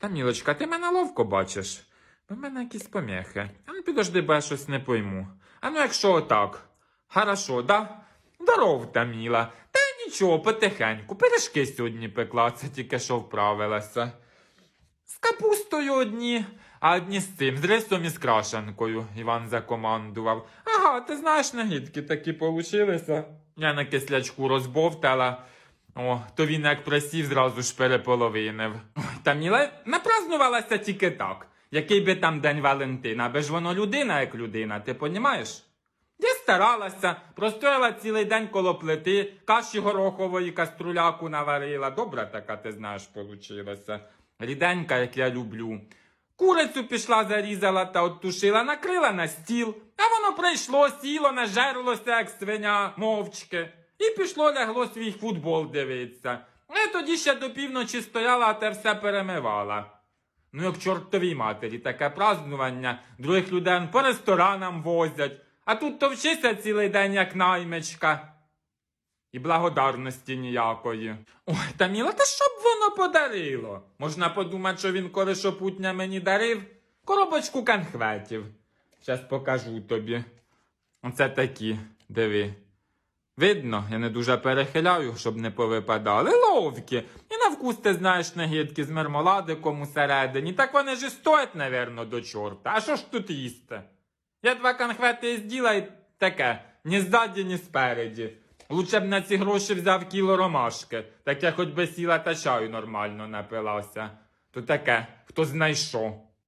Та, Мілочка, ти мене ловко бачиш. У мене якісь помехи. А ну підожди, бо я щось не пойму. А ну якщо отак. Хорошо, да? Здоров, Таміла. Та нічого, потихеньку. Пиріжки сьогодні пекла, це тільки що вправилася. З капустою одні, а одні з цим, з рисом і з крашенкою, Іван закомандував. Ага, ти знаєш, нагідки такі получилися. Я на кислячку розбовтала. О, то він як просів, зразу ж переполовинив. Та Міла напразнувалася тільки так. Який би там день Валентина, аби ж воно людина як людина, ти понімаєш? Я старалася, простояла цілий день коло плити, каші горохової каструляку наварила. Добра така, ти знаєш, получилася. Ріденька, як я люблю. Курицю пішла, зарізала та оттушила, накрила на стіл, а воно прийшло, сіло, нажерлося, як свиня, мовчки, і пішло лягло свій футбол дивитися. Я тоді ще до півночі стояла, а те все перемивала. Ну, як чортовій матері, таке празднування, других людей по ресторанам возять, а тут товчися цілий день, як наймичка. І благодарності ніякої. Ой, та міла, та що б воно подарило? Можна подумати, що він коришопутня мені дарив коробочку конхветів. Щас покажу тобі. Оце такі, диви. Видно, я не дуже перехиляю, щоб не повипадали. Ловкі. І на вкус ти знаєш нагідки з мармеладиком усередині. Так вони ж і стоять, навірно, до чорта. А що ж тут їсти? Я два конхвети зділа і таке, ні ззаді, ні спереді. Лучше б на ці гроші взяв кіло ромашки, так я хоч би сіла та чаю нормально напилася. То таке, хто знайшов.